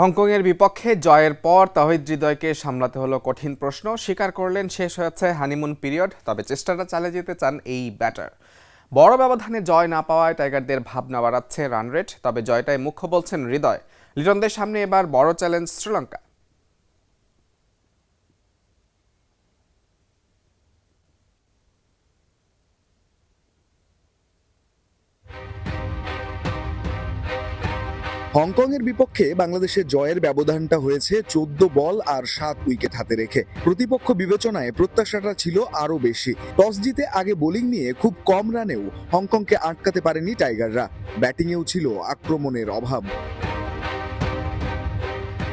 হংকংয়ের বিপক্ষে জয়ের পর তাহিদ হৃদয়কে সামলাতে হলো কঠিন প্রশ্ন। স্বীকার করলেন, শেষ হয়েছে হানিমুন পিরিয়ড, তবে চেষ্টাটা চালিয়ে যেতে চান এই ব্যাটার। বড় ব্যবধানে জয় না পাওয়ায় টাইগারদের ভাবনা বাড়াচ্ছে রান রেট, তবে জয়টাই মুখ্য বলছেন হৃদয়। লিটনদের সামনে এবার বড় চ্যালেঞ্জ শ্রীলঙ্কা। হংকংয়ের বিপক্ষে বাংলাদেশের জয়ের ব্যবধানটা হয়েছে চোদ্দ বল আর সাত উইকেট হাতে রেখে। প্রতিপক্ষ বিবেচনায় প্রত্যাশাটা ছিল আরও বেশি। টস জিতে আগে বোলিং নিয়ে খুব কম রানেও হংকংকে আটকাতে পারেনি টাইগাররা। ব্যাটিংয়েও ছিল আক্রমণের অভাব।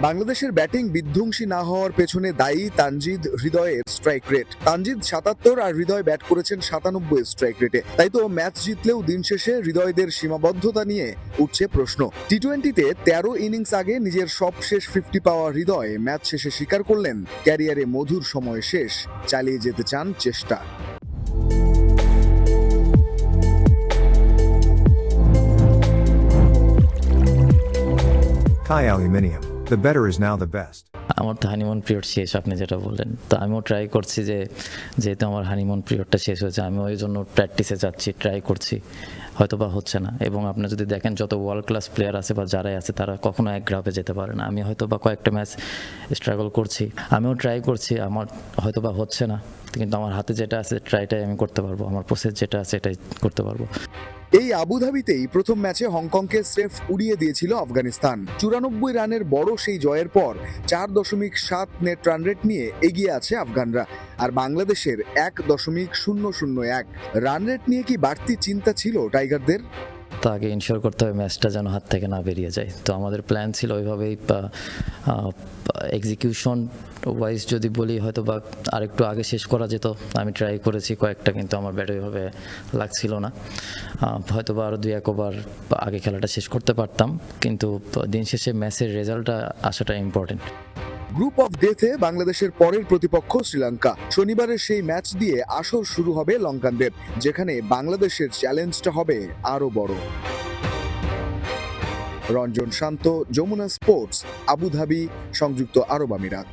বাংলাদেশের ব্যাটিং বিধ্বংসী না হওয়ার পেছনে দায়ী তানজিদ হৃদয়ের স্ট্রাইক রেট তানজিদ সাতাত্তর আর হৃদয় ব্যাট করেছেন সাতানব্বই স্ট্রাইক রেটে তাই তো ম্যাচ জিতলেও দিন শেষে হৃদয়দের সীমাবদ্ধতা নিয়ে উঠছে প্রশ্ন। টি টোয়েন্টিতে তেরো ইনিংস আগে নিজের সবশেষ ফিফটি পাওয়া হৃদয় ম্যাচ শেষে স্বীকার করলেন। ক্যারিয়ারে মধুর সময় শেষ, চালিয়ে যেতে চান চেষ্টা। Kai Aluminium. The better is now the best. আমার তো হানিমুন পিরিয়ড শেষ, আপনি যেটা বললেন। তো আমিও ট্রাই করছি যে, যেহেতু আমার হানিমুন পিরিয়ডটা শেষ হয়েছে আমি ওই জন্য প্র্যাকটিসে যাচ্ছি ট্রাই করছি। হয়তো বা হচ্ছে না। এবং আপনি যদি দেখেন, যত ওয়ার্ল্ড ক্লাস প্লেয়ার আছে বা যারাই আছে, তারা কখনো এক গ্রাফে যেতে পারে না। আমি হয়তো বা কয়েকটা ম্যাচ স্ট্রাগল করছি। আমিও ট্রাই করছি, আমার হয়তো বা হচ্ছে না। কিন্তু আমার হাতে যেটা আছে ট্রাইটাই আমি করতে পারব। আমার প্রসেস যেটা আছে, এটাই করতে পারব। এই আবুধাবিতেই প্রথম ম্যাচে হংকংকে স্রেফ উড়িয়ে দিয়েছিল আফগানিস্তান। চুরানব্বই রানের বড় সেই জয়ের পর চার দশমিক সাত নেট রান রেট নিয়ে এগিয়ে আছে আফগানরা, আর বাংলাদেশের এক দশমিক শূন্য শূন্য এক। রান রেট নিয়ে কি বাড়তি চিন্তা ছিল টাইগারদের? তো আগে ইনশিওর করতে হবে ম্যাচটা যেন হাত থেকে না বেরিয়ে যায়। তো আমাদের প্ল্যান ছিল ওইভাবেই এক্সিকিউশন ওয়াইজ যদি বলি, হয়তো বা আরেকটু আগে শেষ করা যেত। আমি ট্রাই করেছি কয়েকটা, কিন্তু আমার ব্যাট ওইভাবে লাগছিল না। হয়তো বা আরও দুই, এক ওভার আগে খেলাটা শেষ করতে পারতাম, কিন্তু দিন শেষে ম্যাচের রেজাল্টটা আসাটা ইম্পর্টেন্ট গ্রুপ অফ ডেথে বাংলাদেশের পরের প্রতিপক্ষ শ্রীলঙ্কা। শনিবারের সেই ম্যাচ দিয়ে আসর শুরু হবে লঙ্কানদের, যেখানে বাংলাদেশের চ্যালেঞ্জটা হবে আরও বড়। Ranjan Shanto, Jamuna sports, Abu Dhabi, সংযুক্ত আরব আমিরাত।